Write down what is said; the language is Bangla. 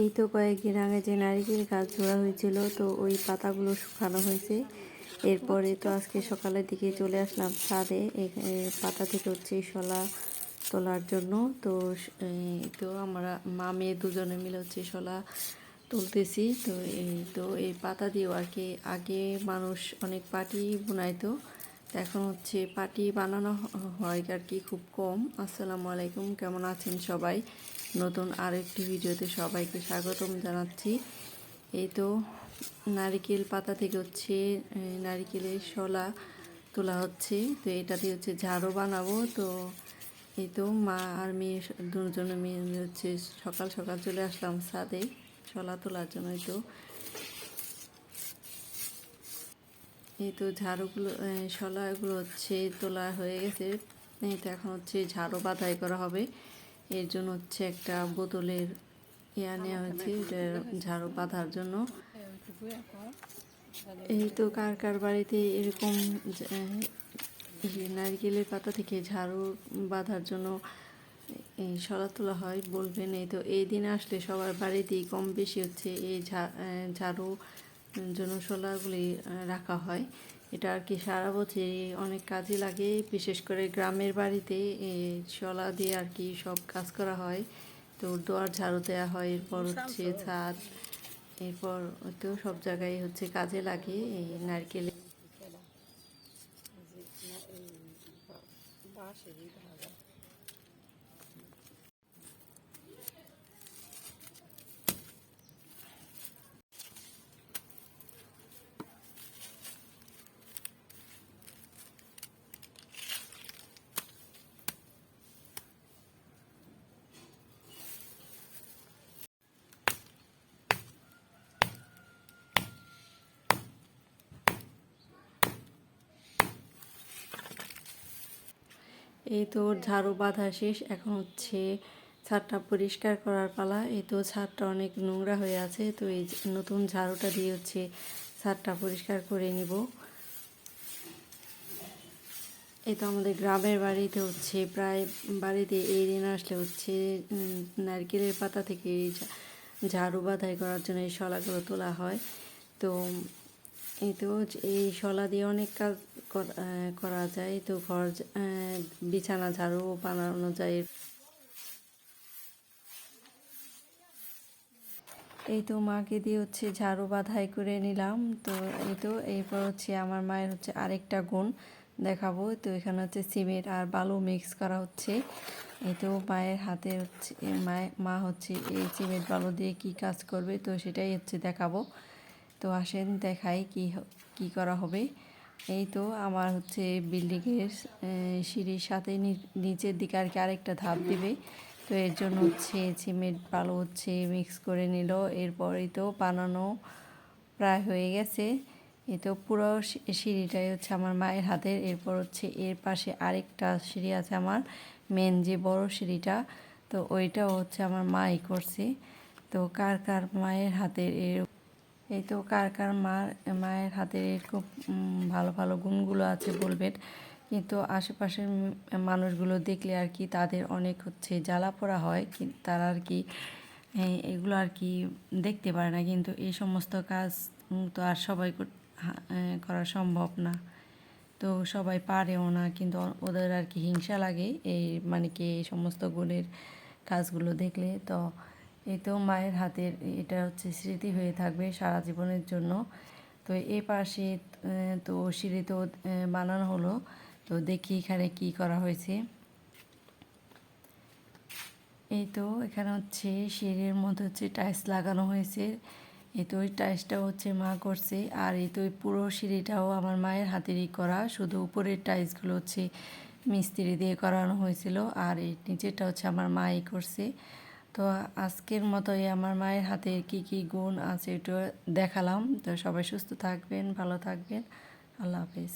এই তো কয়েকদিন আগে যে নারিকেল গাছ জোড়া হয়েছিল, তো ওই পাতাগুলো শুকানো হয়েছে। এরপরে তো আজকে সকালের দিকে চলে আসলাম ছাদে পাতা থেকে হচ্ছে শলা তোলার জন্য। তো তো আমরা মা মেয়ে দুজনে মিলে হচ্ছে শলা তুলতেছি। তো এই তো এই পাতা দিয়েও আর কি আগে মানুষ অনেক পাটি বুনাইতো। এখন হচ্ছে পাটি বানানো হয় আর কি খুব কম। আসসালামু আলাইকুম, কেমন আছেন সবাই? নতুন আরেকটি ভিডিওতে সবাইকে স্বাগতম জানাচ্ছি। এই তো নারিকেল পাতা থেকে হচ্ছে নারিকেলের শলা তোলা হচ্ছে। তো এটা দিয়ে হচ্ছে ঝাড়ু বানাবো। তো এই তো মা আর মেয়ে দুজনে মেয়ে হচ্ছে সকাল সকাল চলে আসলাম ছাদে শলা তোলার জন্য তো। এই তো ঝাড়ুগুলো এ, শলাগুলো হচ্ছে তোলা হয়ে গেছে এই তো এখন হচ্ছে ঝাড়ু বাধাই করা হবে। এর জন্য হচ্ছে একটা বোতলের ইয়া নেওয়া হয়েছে ঝাড়ু বাঁধার জন্য। এই তো কার কার বাড়িতে এরকম নারকেলের পাতা থেকে ঝাড়ু বাঁধার জন্য এই সরা তোলা হয় বলবেন? এই তো এই দিন আসলে সবার বাড়িতেই কম বেশি হচ্ছে এই ঝাড়ু জন্য শোলাগুলি রাখা হয় এটা আর কি সারা বছর অনেক কাজে লাগে বিশেষ করে গ্রামের বাড়িতে শলা দিয়ে আর কি সব কাজ করা হয় তো দোয়ার ঝাড়ু দেওয়া হয় এরপর হচ্ছে ছাদ এরপর তো সব জায়গায় হচ্ছে কাজে লাগে এই নারকেল এই তো ঝাড়ু বাঁধা শেষ। এখন হচ্ছে ছাদটা পরিষ্কার করার পালা। এই তো ছাদটা অনেক নোংরা হয়ে আছে। তো এই নতুন ঝাড়ুটা দিয়ে হচ্ছে ছাদটা পরিষ্কার করে নিব। এই তো আমাদের গ্রামের বাড়িতে হচ্ছে প্রায় বাড়িতে এই দিন আসলে হচ্ছে নারকেলের পাতা থেকে এই ঝাড়ু বাঁধাই করার জন্য এই শলাগুলো তোলা হয়। তো এই তো এই শলা দিয়ে অনেক কাজ কর- যায়। তো ঘর বিছানা ঝাড়ু বানানো যায় এই তো মাকে দিয়ে হচ্ছে ঝাড়ু বাঁধাই করে নিলাম। তো এই তো এরপর হচ্ছে আমার মায়ের হচ্ছে আরেকটা গুণ দেখাবো। তো এখানে হচ্ছে সিমেন্ট আর বালু মিক্স করা হচ্ছে। এই তো মায়ের হাতে হচ্ছে মায়ের মা হচ্ছে এই সিমেন্ট বালু দিয়ে কি কাজ করবে, তো সেটাই হচ্ছে দেখাবো। তো আসেন দেখাই কি কি করা হবে। এই তো আমার হচ্ছে বিল্ডিংয়ের সিঁড়ির সাথে নিচের দিকে আর কি আরেকটা ধাপ দিবে। তো এর জন্য হচ্ছে সিমেন্ট বালু হচ্ছে মিক্স করে নিল। এরপরই তো বানানো প্রায় হয়ে গেছে। এই তো পুরো সিঁড়িটাই হচ্ছে আমার মায়ের হাতের। এরপর হচ্ছে এর পাশে আরেকটা সিঁড়ি আছে আমার মেন যে বড় সিঁড়িটা। তো ওইটাও হচ্ছে আমার মাই করছে। তো কার কার মায়ের হাতের এর এই তো কার কার মার মায়ের হাতে এরকম উম, ভালো ভালো গুণগুলো আছে বলবেন। কিন্তু আশেপাশের মানুষগুলো দেখলে আর কি তাদের অনেক হচ্ছে জ্বালা পোড়া হয় তারা আর কি এগুলো আর কি দেখতে পারে না। কিন্তু এই সমস্ত কাজ তো আর সবাই করা সম্ভব না। তো সবাই পারেও না কিন্তু ওদের আর কি হিংসা লাগে। এই মানে কি এই সমস্ত গুণের কাজগুলো দেখলে তো এই তো মায়ের হাতের এটা হচ্ছে স্মৃতি হয়ে থাকবে সারা জীবনের জন্য। তো এই পাশে তো সিঁড়ি তো বানানো হলো। তো দেখি এখানে কি করা হয়েছে। এই তো এখানে হচ্ছে সিঁড়ির মধ্যে হচ্ছে টাইলস লাগানো হয়েছে। এই তো ওই টাইলসটা হচ্ছে মা করছে। আর এই তো পুরো সিঁড়িটাও আমার মায়ের হাতেরই করা। শুধু উপরের টাইলসগুলো হচ্ছে মিস্ত্রি দিয়ে করানো হয়েছিল। আর এই নিচেরটা হচ্ছে আমার মাই করছে। তো আজকের মতোই আমার মায়ের হাতে কি কি গুণ আছে এটা দেখালাম। তো সবাই সুস্থ থাকবেন, ভালো থাকবেন। আল্লাহ হাফেজ।